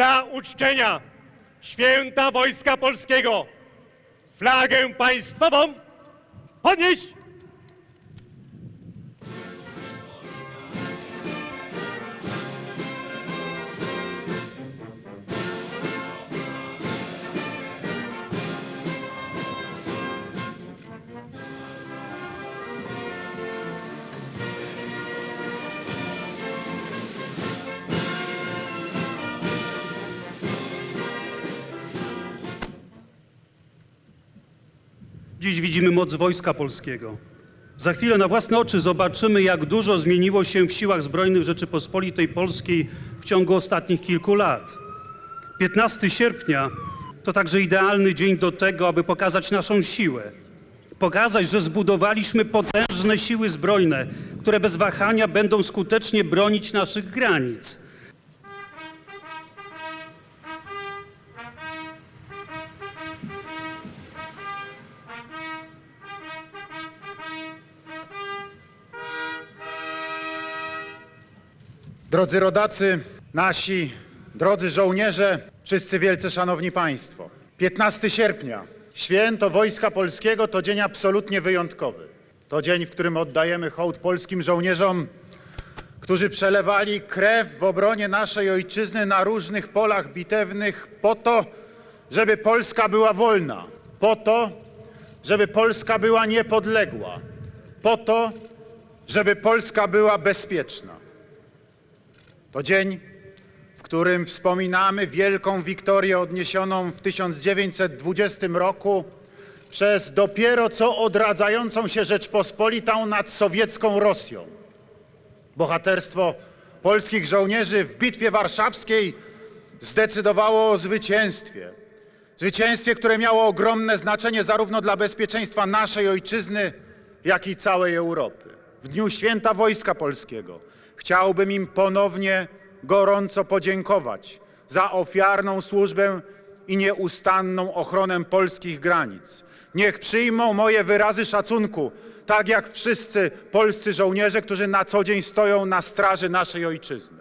dla uczczenia święta Wojska Polskiego flagę państwową podnieść! Dziś widzimy moc Wojska Polskiego. Za chwilę na własne oczy zobaczymy, jak dużo zmieniło się w siłach zbrojnych Rzeczypospolitej Polskiej w ciągu ostatnich kilku lat. 15 sierpnia to także idealny dzień do tego, aby pokazać naszą siłę. Pokazać, że zbudowaliśmy potężne siły zbrojne, które bez wahania będą skutecznie bronić naszych granic. Drodzy rodacy, nasi drodzy żołnierze, wszyscy wielce szanowni państwo. 15 sierpnia, święto Wojska Polskiego to dzień absolutnie wyjątkowy. To dzień, w którym oddajemy hołd polskim żołnierzom, którzy przelewali krew w obronie naszej ojczyzny na różnych polach bitewnych po to, żeby Polska była wolna, po to, żeby Polska była niepodległa, po to, żeby Polska była bezpieczna. To dzień, w którym wspominamy wielką wiktorię odniesioną w 1920 roku przez dopiero co odradzającą się Rzeczpospolitą nad sowiecką Rosją. Bohaterstwo polskich żołnierzy w Bitwie Warszawskiej zdecydowało o zwycięstwie. Zwycięstwie, które miało ogromne znaczenie zarówno dla bezpieczeństwa naszej ojczyzny, jak i całej Europy. W dniu święta Wojska Polskiego chciałbym im ponownie gorąco podziękować za ofiarną służbę i nieustanną ochronę polskich granic. Niech przyjmą moje wyrazy szacunku, tak jak wszyscy polscy żołnierze, którzy na co dzień stoją na straży naszej ojczyzny.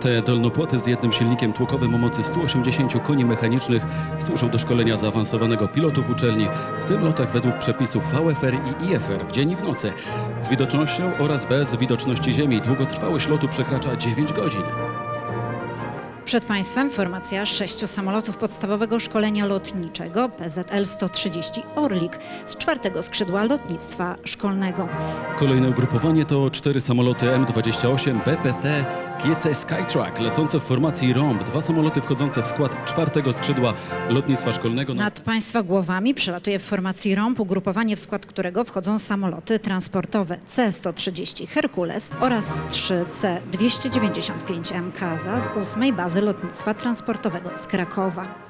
Te dolnopłoty z jednym silnikiem tłokowym o mocy 180 koni mechanicznych służą do szkolenia zaawansowanego pilotów uczelni, w tym lotach według przepisów VFR i IFR w dzień i w nocy, z widocznością oraz bez widoczności ziemi. Długotrwałość lotu przekracza 9 godzin. Przed Państwem formacja sześciu samolotów podstawowego szkolenia lotniczego PZL-130 Orlik z czwartego skrzydła lotnictwa szkolnego. Kolejne ugrupowanie to cztery samoloty M28 BPT GC Skytrack lecące w formacji ROMB, dwa samoloty wchodzące w skład czwartego skrzydła lotnictwa szkolnego. Nad Państwa głowami przelatuje w formacji ROMP ugrupowanie, w skład którego wchodzą samoloty transportowe C-130 Herkules oraz 3 C-295 MKZA z ósmej bazy lotnictwa transportowego z Krakowa.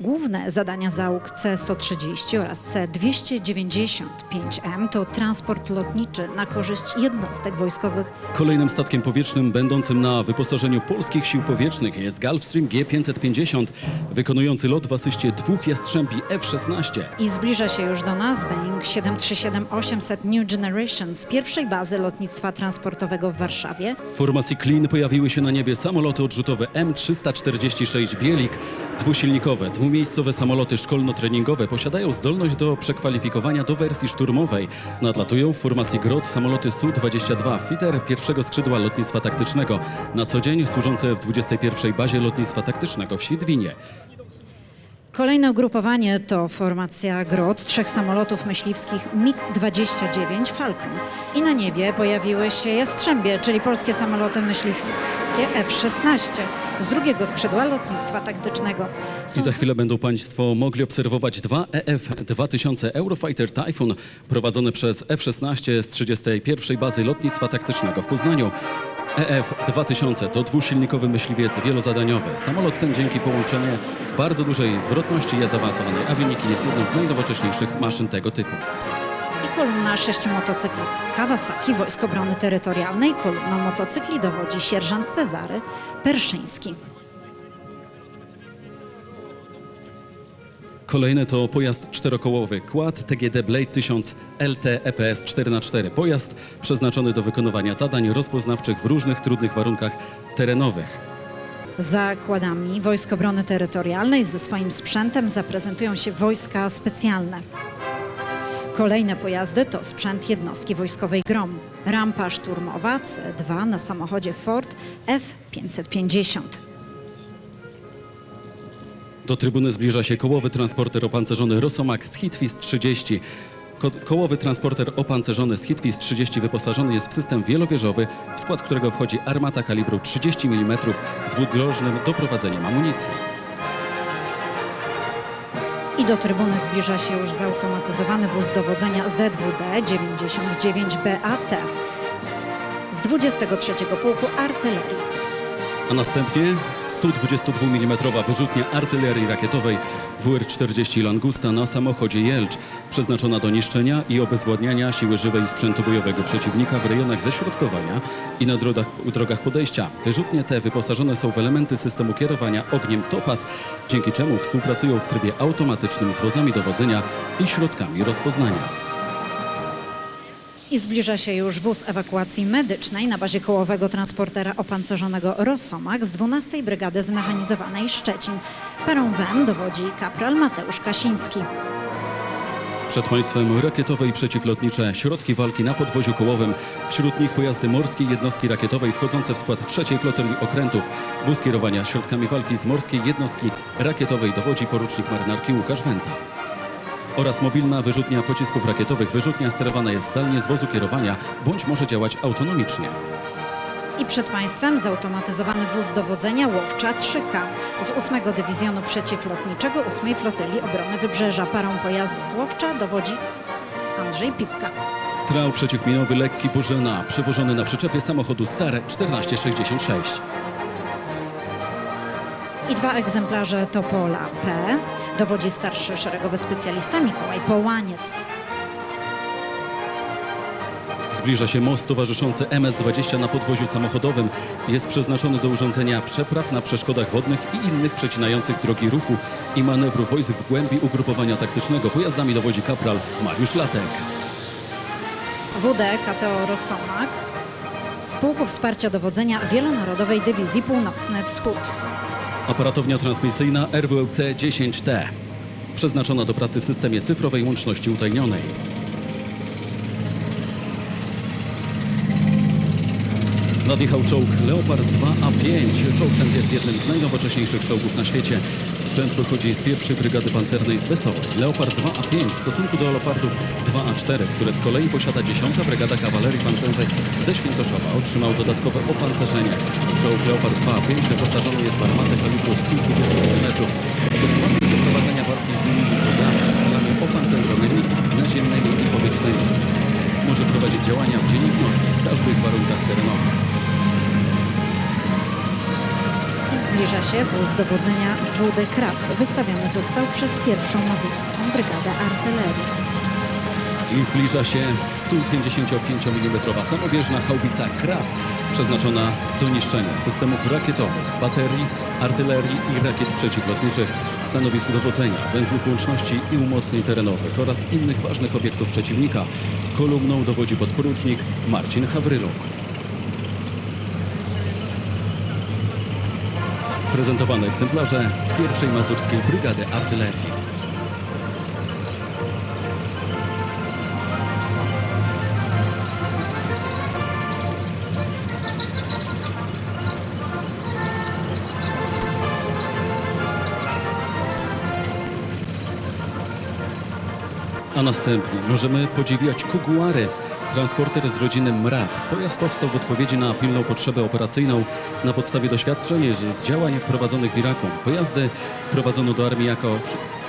Główne zadania załóg C-130 oraz C-295M to transport lotniczy na korzyść jednostek wojskowych Kolejnym statkiem powietrznym będącym na wyposażeniu polskich sił powietrznych jest Gulfstream G550, wykonujący lot w asyście dwóch Jastrzębi F-16. I zbliża się już do nas Boeing 737-800 New Generation z pierwszej bazy lotnictwa transportowego w Warszawie. W formacji Clean pojawiły się na niebie samoloty odrzutowe M346 Bielik Dwusilnikowe, dwumiejscowe samoloty szkolno-treningowe posiadają zdolność do przekwalifikowania do wersji szturmowej. Nadlatują w formacji GROT samoloty Su-22 Fighter pierwszego skrzydła lotnictwa taktycznego, na co dzień służące w 21. bazie lotnictwa taktycznego w Świdwinie. Kolejne ugrupowanie to formacja GROT, trzech samolotów myśliwskich MiG-29 Falcon. I na niebie pojawiły się Jastrzębie, czyli polskie samoloty myśliwskie F-16 z drugiego skrzydła lotnictwa taktycznego. Są I za chwilę będą Państwo mogli obserwować dwa EF-2000 Eurofighter Typhoon prowadzone przez F-16 z 31. bazy lotnictwa taktycznego w Poznaniu. EF-2000 to dwusilnikowy myśliwiec wielozadaniowy. Samolot ten dzięki połączeniu bardzo dużej zwrotności i zaawansowanej awioniki jest jedną z najnowocześniejszych maszyn tego typu. i kolumna sześciu motocykli. Kawasaki, Wojsk Obrony Terytorialnej, kolumną motocykli dowodzi sierżant Cezary Perszyński. Kolejny to pojazd czterokołowy Quad TGD Blade 1000 LT EPS 4x4. Pojazd przeznaczony do wykonywania zadań rozpoznawczych w różnych trudnych warunkach terenowych. Zakładami Wojsk Obrony Terytorialnej ze swoim sprzętem zaprezentują się wojska specjalne. Kolejne pojazdy to sprzęt jednostki wojskowej GROM. Rampa szturmowa C2 na samochodzie Ford F550. Do trybuny zbliża się kołowy transporter opancerzony Rosomak z Hitfist 30. Ko- Kołowy transporter opancerzony z Hitfist 30 wyposażony jest w system wielowieżowy, w skład którego wchodzi armata kalibru 30 mm z dwudrożnym doprowadzeniem amunicji. I do trybuny zbliża się już zautomatyzowany wóz dowodzenia ZWD 99BAT z 23 Pułku Artylerii. A następnie 122 mm wyrzutnia artylerii rakietowej WR-40 Langusta na samochodzie Jelcz, przeznaczona do niszczenia i obezwładniania siły żywej i sprzętu bojowego przeciwnika w rejonach ześrodkowania i na drogach, drogach podejścia. Wyrzutnie te wyposażone są w elementy systemu kierowania ogniem Topaz, dzięki czemu współpracują w trybie automatycznym z wozami dowodzenia i środkami rozpoznania. I zbliża się już wóz ewakuacji medycznej na bazie kołowego transportera opancerzonego Rosomak z 12 Brygady Zmechanizowanej Szczecin. Parą WEN dowodzi kapral Mateusz Kasiński. Przed państwem rakietowe i przeciwlotnicze środki walki na podwoziu kołowym. Wśród nich pojazdy morskiej jednostki rakietowej wchodzące w skład trzeciej flotyli okrętów. Wóz kierowania środkami walki z morskiej jednostki rakietowej dowodzi porucznik marynarki Łukasz Wenta. Oraz mobilna wyrzutnia pocisków rakietowych. Wyrzutnia sterowana jest zdalnie z wozu kierowania bądź może działać autonomicznie. I przed państwem zautomatyzowany wóz dowodzenia Łowcza 3K z 8 Dywizjonu Przeciwlotniczego 8 Flotyli Obrony Wybrzeża. Parą pojazdów Łowcza dowodzi Andrzej Pipka. Trał przeciwminowy lekki Bożena, przewożony na przyczepie samochodu Stare 1466. I dwa egzemplarze Topola P dowodzi starszy szeregowy specjalista Mikołaj Połaniec. Zbliża się most towarzyszący MS-20 na podwoziu samochodowym. Jest przeznaczony do urządzenia przepraw na przeszkodach wodnych i innych przecinających drogi ruchu i manewru wojsk w głębi ugrupowania taktycznego. Pojazdami dowodzi kapral Mariusz Latek. WD KTO Rosomak z Pułku Wsparcia Dowodzenia Wielonarodowej Dywizji Północny Wschód. Aparatownia transmisyjna RWC 10T. Przeznaczona do pracy w systemie cyfrowej łączności utajnionej. Nadjechał czołg Leopard 2A5. Czołg ten jest jednym z najnowocześniejszych czołgów na świecie. Sprzęt pochodzi z pierwszej brygady pancernej z Wesołej. Leopard 2A5 w stosunku do Leopardów 2A4, które z kolei posiada 10. Brygada Kawalerii Pancernej ze Świętoszowa, otrzymał dodatkowe opancerzenie. Czołg Leopard 2A5 wyposażony jest w armatę kalibru 120 mm, stosowany do prowadzenia walki z innymi czołgami, celami opancerzonymi, naziemnymi i powietrznymi. Może prowadzić działania w dzień i w nocy, w każdych warunkach terenowych. Zbliża się wóz dowodzenia WD Krab. Wystawiony został przez pierwszą Mazurską Brygadę Artylerii. I zbliża się 155 mm samobieżna haubica Krab, przeznaczona do niszczenia systemów rakietowych, baterii, artylerii i rakiet przeciwlotniczych, stanowisk dowodzenia, węzłów łączności i umocnień terenowych oraz innych ważnych obiektów przeciwnika. Kolumną dowodzi podporucznik Marcin Hawryluk. Prezentowane egzemplarze z pierwszej Mazurskiej Brygady Artylerii. A następnie możemy podziwiać Kuguary, transporter z rodziny MRAP. Pojazd powstał w odpowiedzi na pilną potrzebę operacyjną na podstawie doświadczeń z działań prowadzonych w Iraku. Pojazdy wprowadzono do armii jako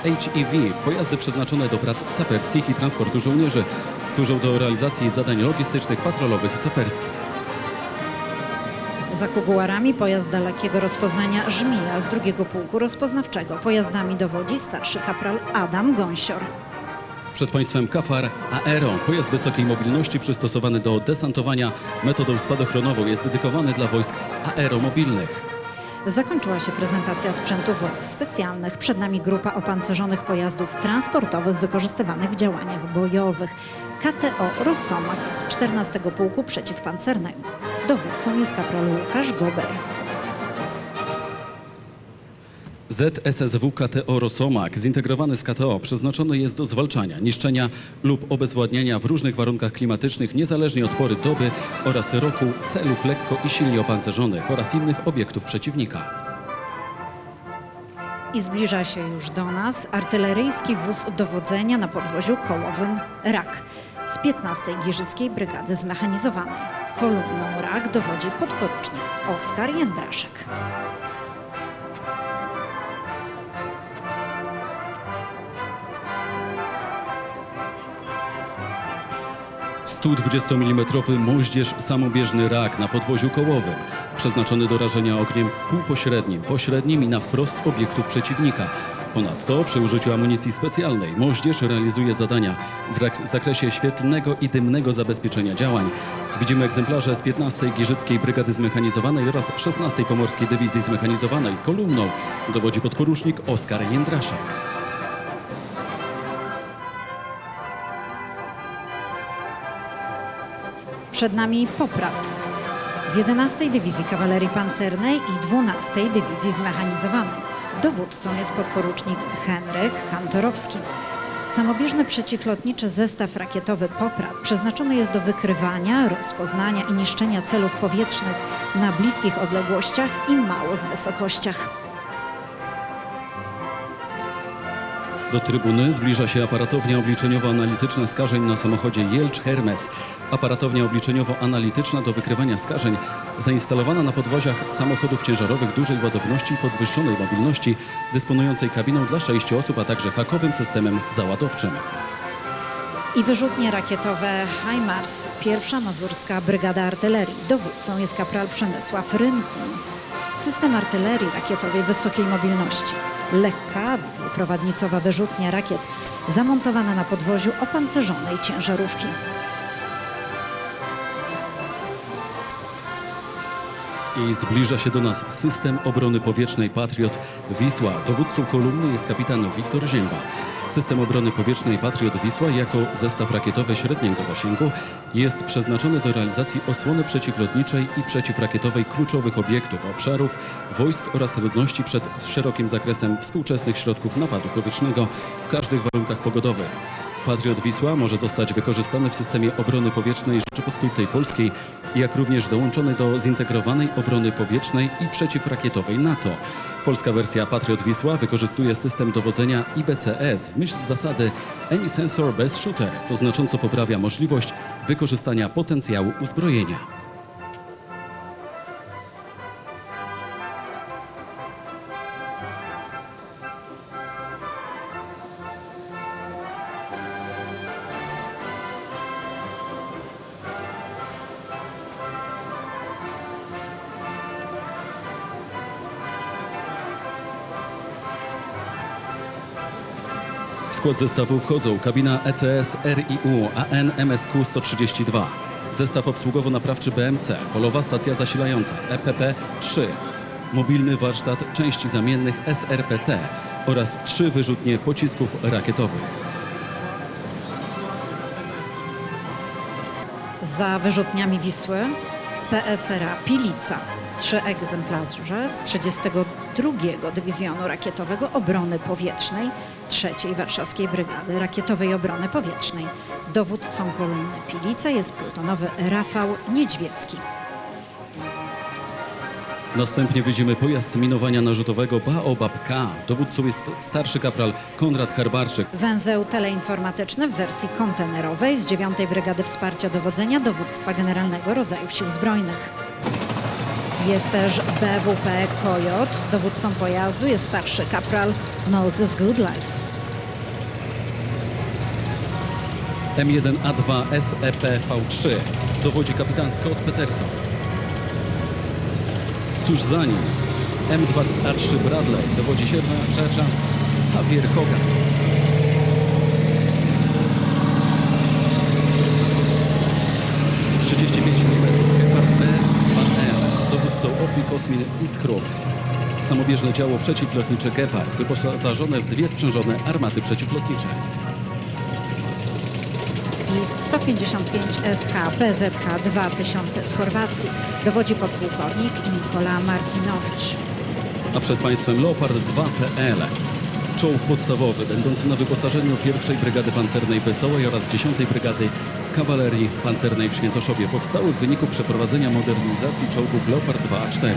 HEV, pojazdy przeznaczone do prac saperskich i transportu żołnierzy. Służą do realizacji zadań logistycznych, patrolowych i saperskich. Za kuguarami pojazd dalekiego rozpoznania Żmija z drugiego pułku rozpoznawczego. Pojazdami dowodzi starszy kapral Adam Gąsior. Przed Państwem Kafar Aero, pojazd wysokiej mobilności przystosowany do desantowania metodą spadochronową. Jest dedykowany dla wojsk aeromobilnych. Zakończyła się prezentacja sprzętu wojsk specjalnych. Przed nami grupa opancerzonych pojazdów transportowych wykorzystywanych w działaniach bojowych. KTO Rosomak z 14 Pułku Przeciwpancernego. Dowódcą jest kapral Łukasz Gober. ZSSW KTO Rosomak, zintegrowany z KTO, przeznaczony jest do zwalczania, niszczenia lub obezwładniania w różnych warunkach klimatycznych, niezależnie od pory doby oraz roku, celów lekko i silnie opancerzonych oraz innych obiektów przeciwnika. I zbliża się już do nas artyleryjski wóz dowodzenia na podwoziu kołowym RAK z 15 Giżyckiej Brygady Zmechanizowanej. Kolumną RAK dowodzi podporucznik Oskar Jędraszek. 120 mm moździerz samobieżny rak na podwoziu kołowym, przeznaczony do rażenia ogniem półpośrednim, pośrednim i na wprost obiektów przeciwnika. Ponadto przy użyciu amunicji specjalnej moździerz realizuje zadania w zakresie świetlnego i dymnego zabezpieczenia działań. Widzimy egzemplarze z 15 Giżyckiej Brygady Zmechanizowanej oraz 16 Pomorskiej Dywizji Zmechanizowanej. Kolumną dowodzi podporucznik Oskar Jędraszek. Przed nami Poprat z 11 Dywizji Kawalerii Pancernej i 12 Dywizji Zmechanizowanej. Dowódcą jest podporucznik Henryk Kantorowski. Samobieżny przeciwlotniczy zestaw rakietowy Poprat przeznaczony jest do wykrywania, rozpoznania i niszczenia celów powietrznych na bliskich odległościach i małych wysokościach. Do trybuny zbliża się aparatownia obliczeniowo-analityczna skażeń na samochodzie Jelcz Hermes. Aparatownia obliczeniowo-analityczna do wykrywania skażeń zainstalowana na podwoziach samochodów ciężarowych dużej ładowności i podwyższonej mobilności, dysponującej kabiną dla sześciu osób, a także hakowym systemem załadowczym. I wyrzutnie rakietowe HIMARS, pierwsza mazurska brygada artylerii. Dowódcą jest kapral Przemysław Rynkun. System artylerii rakietowej wysokiej mobilności. Lekka, prowadnicowa wyrzutnia rakiet zamontowana na podwoziu opancerzonej ciężarówki. I zbliża się do nas system obrony powietrznej Patriot Wisła. Dowódcą kolumny jest kapitan Wiktor Zięba. System obrony powietrznej Patriot Wisła jako zestaw rakietowy średniego zasięgu jest przeznaczony do realizacji osłony przeciwlotniczej i przeciwrakietowej kluczowych obiektów, obszarów, wojsk oraz ludności przed szerokim zakresem współczesnych środków napadu powietrznego w każdych warunkach pogodowych. Patriot Wisła może zostać wykorzystany w systemie obrony powietrznej Rzeczypospolitej Polskiej, jak również dołączony do zintegrowanej obrony powietrznej i przeciwrakietowej NATO. Polska wersja Patriot Wisła wykorzystuje system dowodzenia IBCS w myśl zasady Any Sensor Best Shooter, co znacząco poprawia możliwość wykorzystania potencjału uzbrojenia. Skład zestawu wchodzą kabina ECS RIU AN MSQ 132, zestaw obsługowo-naprawczy BMC, polowa stacja zasilająca E EPP-3, mobilny warsztat części zamiennych SRPT oraz trzy wyrzutnie pocisków rakietowych. Za wyrzutniami Wisły PSRA Pilica. Trzy egzemplarze z 32 II Dywizjonu Rakietowego Obrony Powietrznej III Warszawskiej Brygady Rakietowej Obrony Powietrznej. Dowódcą kolumny Pilica jest plutonowy Rafał Niedźwiecki. Następnie widzimy pojazd minowania narzutowego Baobab K. Dowódcą jest starszy kapral Konrad Harbarczyk. Węzeł teleinformatyczny w wersji kontenerowej z 9 Brygady Wsparcia Dowodzenia Dowództwa Generalnego Rodzajów Sił Zbrojnych. Jest też BWP Kojot. Dowódcą pojazdu jest starszy kapral Moses Goodlife. M1A2 SEPV3 dowodzi kapitan Scott Peterson. Tuż za nim M2A3 Bradley dowodzi sierżant Javier Hogan. Dowódcą OFI Kosmin Iskrow. Samobieżne działo przeciwlotnicze Gepard wyposażone w dwie sprzężone armaty przeciwlotnicze. i 155 SH PZH 2000 z Chorwacji. Dowodzi podpułkownik Nikola Martinowicz. a przed państwem Leopard 2PL. Czołg podstawowy, będący na wyposażeniu pierwszej Brygady Pancernej Wesołej oraz 10 Brygady Kawalerii Pancernej w Świętoszowie powstały w wyniku przeprowadzenia modernizacji czołgów Leopard 2 a 4,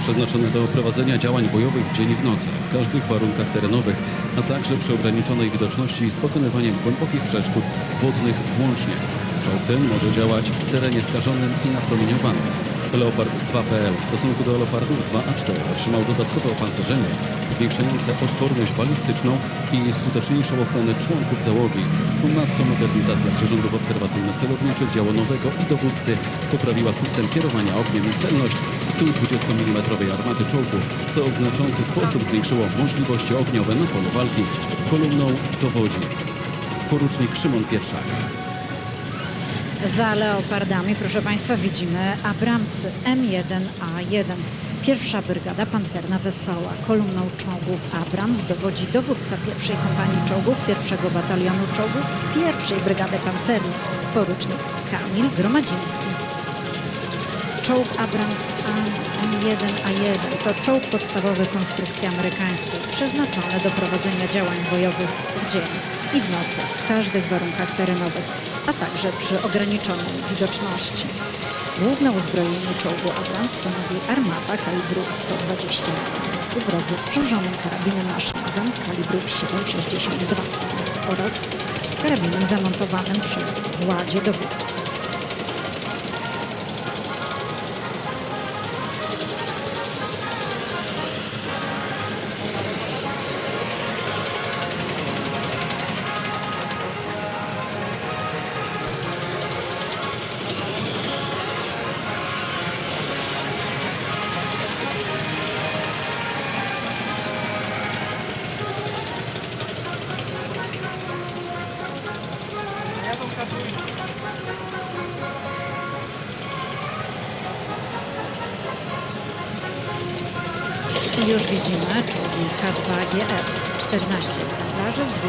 przeznaczone do prowadzenia działań bojowych w dzień i w nocy, w każdych warunkach terenowych, a także przy ograniczonej widoczności z pokonywaniem głębokich przeszkód wodnych włącznie. Czołg ten może działać w terenie skażonym i napromieniowanym. Leopard 2PL w stosunku do Leopardów 2A4 otrzymał dodatkowe opancerzenie zwiększające odporność balistyczną i skuteczniejszą ochronę członków załogi. Ponadto modernizacja przyrządów obserwacyjno-celowniczych działu nowego i dowódcy poprawiła system kierowania ogniem i celność 120 mm armaty czołgów, co w znaczący sposób zwiększyło możliwości ogniowe na polu walki. Kolumną dowodzi porucznik Szymon Pietrzak. Za leopardami, proszę Państwa, widzimy Abramsy M1A1. Pierwsza Brygada Pancerna Wesoła. Kolumną czołgów Abrams dowodzi dowódca pierwszej kompanii czołgów pierwszego batalionu czołgów pierwszej Brygady Pancernej, porucznik Kamil Gromadziński. Czołg Abrams M1A1 to czołg podstawowy konstrukcji amerykańskiej, przeznaczony do prowadzenia działań bojowych w dzień i w nocy, w każdych warunkach terenowych, a także przy ograniczonej widoczności. Główne uzbrojenie czołgu Abrams stanowi armata kalibru 120 mm wraz ze sprzężonym karabinem maszynowym kalibru 7,62 oraz karabinem zamontowanym przy władzie dowódcy.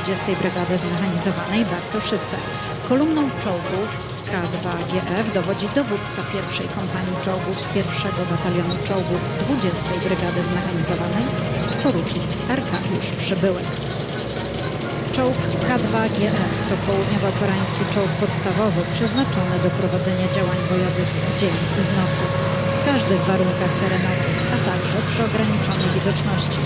20 Brygady Zmechanizowanej Bartoszyce. Kolumną czołgów K2GF dowodzi dowódca pierwszej kompanii czołgów z pierwszego batalionu czołgów 20 Brygady Zmechanizowanej, porucznik Arkadiusz Przybyłek. Czołg K2GF to południowo-koreański czołg podstawowy przeznaczony do prowadzenia działań bojowych w dzień i w nocy, w każdych warunkach terenowych, a także przy ograniczonej widoczności.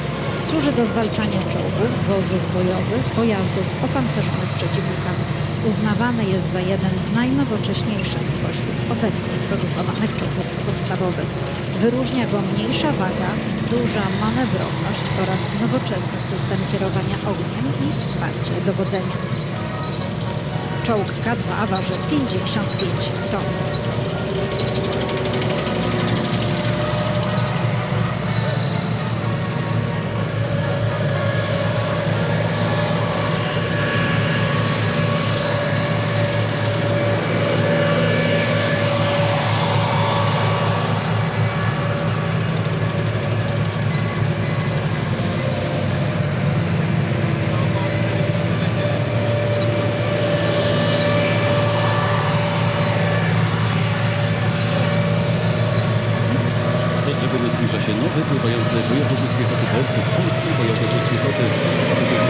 Służy do zwalczania czołgów, wozów bojowych, pojazdów opancerzonych przeciwnikami. Uznawany jest za jeden z najnowocześniejszych spośród obecnie produkowanych czołgów podstawowych. Wyróżnia go mniejsza waga, duża manewrowność oraz nowoczesny system kierowania ogniem i wsparcie dowodzenia. Czołg K2 waży 55 ton. piechoty przecież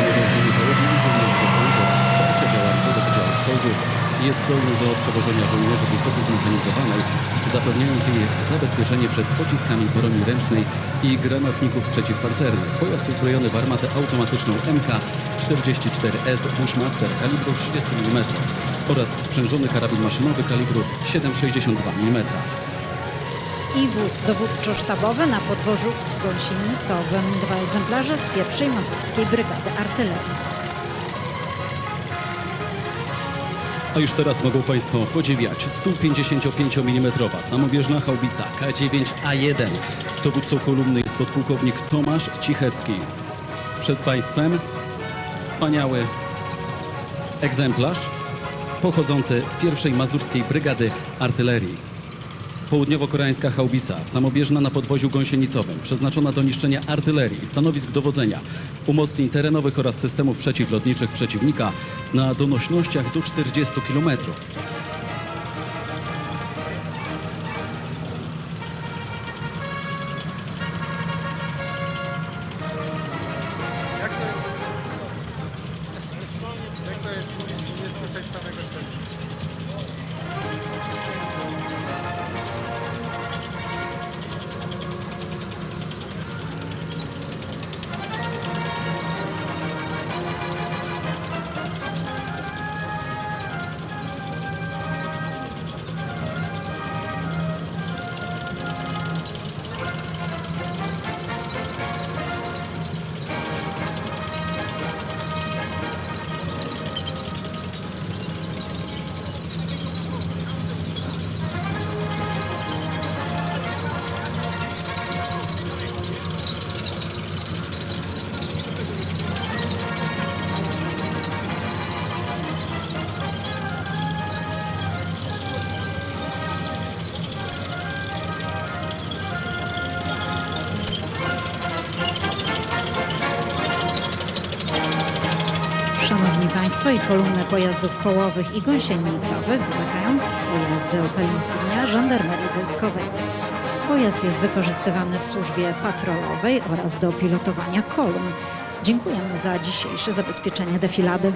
jest zdolny do przewożenia żołnierzy piechoty zmechanizowanej, zapewniając jej zabezpieczenie przed pociskami broni ręcznej i granatników przeciwpancernych. Pojazd uzbrojony w armatę automatyczną MK-44S Bushmaster kalibru 30 mm oraz sprzężony karabin maszynowy kalibru 7,62 mm. I wóz dowódczo-sztabowy na podwożu gąsienicowym. Dwa egzemplarze z pierwszej Mazurskiej Brygady Artylerii. A już teraz mogą Państwo podziwiać 155 mm samobieżna haubica K9A1. Dowódcą kolumny jest podpułkownik Tomasz Cichecki. Przed Państwem wspaniały egzemplarz pochodzący z pierwszej Mazurskiej Brygady Artylerii. Południowo-koreańska haubica, samobieżna na podwoziu gąsienicowym, przeznaczona do niszczenia artylerii, stanowisk dowodzenia, umocnień terenowych oraz systemów przeciwlotniczych przeciwnika na donośnościach do 40 km. I kolumny pojazdów kołowych i gąsienicowych zamykają pojazdy Opel Insignia Żandarmerii Wojskowej. Pojazd jest wykorzystywany w służbie patrolowej oraz do pilotowania kolumn. Dziękujemy za dzisiejsze zabezpieczenie defilady.